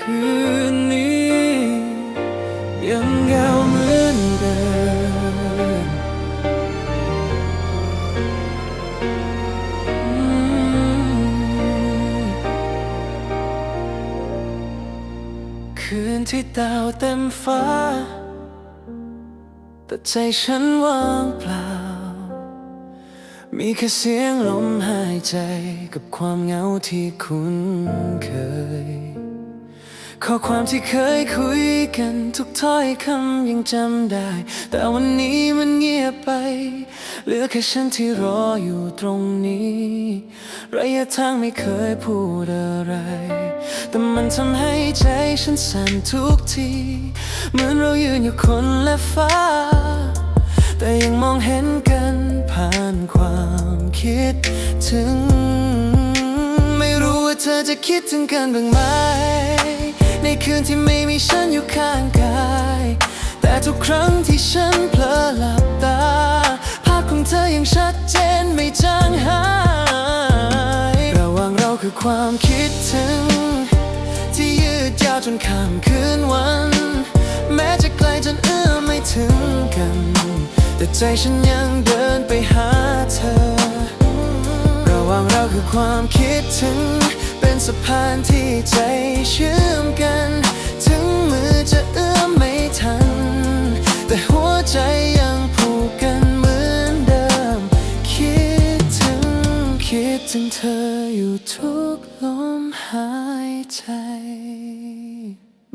คืนนี้ ยังเหงาเหมือนเดิมคืนที่ดาวเต็มฟ้า แต่ใจฉันว่างเปล่า มีแค่เสียงลมหายใจกับความเหงาที่คุ้นเคย ข้อความที่เคยคุยกันทุกถ้อยคำยังจำได้ แต่วันนี้มันเงียบไป เหลือแค่ฉันที่รออยู่ตรงนี้ ระยะทางไม่เคยพูดอะไร แต่มันทำให้ใจฉันสั่นทุกที เหมือนเรายืนอยู่คนละฟ้า แต่ยังมองเห็นกันผ่านความคิดถึง ไม่รู้ว่าเธอจะคิดถึงกันบ้างไหม คืนที่ไม่มีฉันอยู่ข้างกาย แต่ทุกครั้งที่ฉันเผลอหลับตา ภาพของเธอยังชัดเจนไม่จางหาย ระหว่างเราคือความคิดถึง ที่ยืดยาวจนข้ามคืนวัน แม้จะไกลจนเอื้อมไม่ถึงกัน แต่ใจฉันยังเดินไปหาเธอ ระหว่างเราคือความคิดถึง สะพานที่ใจเชื่อมกัน ถึงมือจะเอื้อมไม่ทัน แต่หัวใจยังผูกกันเหมือนเดิม คิดถึงคิดถึงเธออยู่ทุกลมหายใจ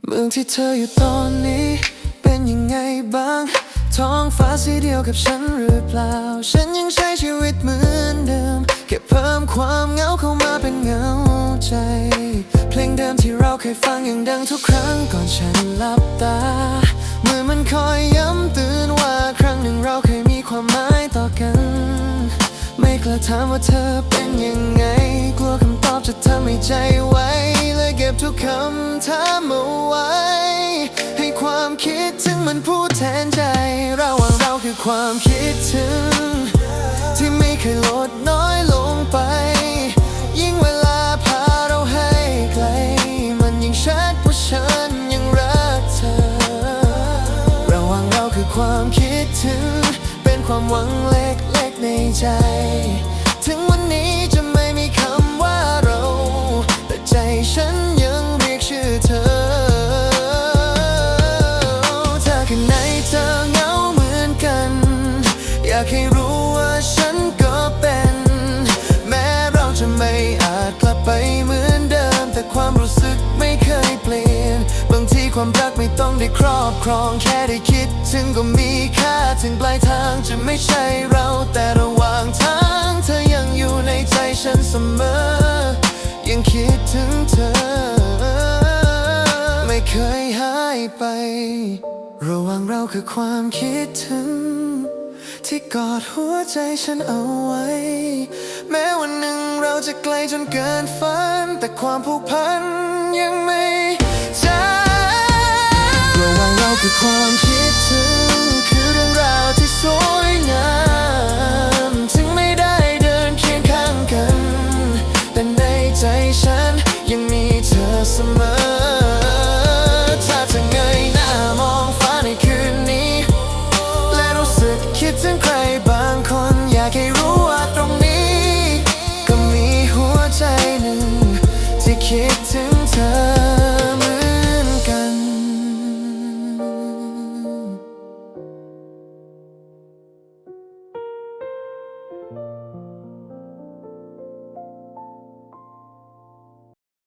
เมืองที่เธออยู่ตอนนี้ เป็นยังไงบ้าง ท้องฟ้าสีเดียวกับฉันหรือเปล่า ฉันยังใช้ เคยฟังยังดังทุกครั้งก่อนฉันหลับตาเหมื่อมันคอยย้ำเตือนว่าครั้งหนึ่งเราเคยมีความหมายต่อกัน ไม่กล้าถามว่าเธอเป็นยังไง กลัวคำตอบจะทำให้ใจไว้เลยเก็บทุกคำถามเอาไว้ ให้ความคิดถึงมันพูดแทนใจระหว่างเราคือความคิดถึง คือความคิดถึง เป็นความหวังเล็กๆในใจ ถึงวันนี้จะไม่มีคำว่าเรา แต่ใจฉันยังเรียกชื่อเธอเธอข้างในเธอเหงาเหมือนกัน อยากให้รู้ว่าฉันก็เป็น แม้เราจะไม่อาจกลับไปเหมือนเดิม แต่ความรู้สึกไม่เคยเปลี่ยน ความรักไม่ต้องได้ครอบครองแค่ได้คิด ถึงก็มีค่าถึงปลายทางจะไม่ใช่เราแต่ระหว่างทาง เธอยังอยู่ในใจฉันเสมอ ยังคิดถึงเธอ ไม่เคยหายไป ระหว่างเราคือความคิดถึง ที่กอดหัวใจฉันเอาไว้ แม้วันหนึ่งเราจะไกลจนเกินฝัน แต่ความผูกพันยังไม่ คือความคิดถึงคือเรื่องราวที่สวยงาม ถึงไม่ได้เดินเคียงข้างกัน แต่ในใจฉันยังมีเธอเสมอ ถ้าเธเงยหน้ามองฟ้าในคืนนี้ และรู้สึกคิดถึงใครบ้าง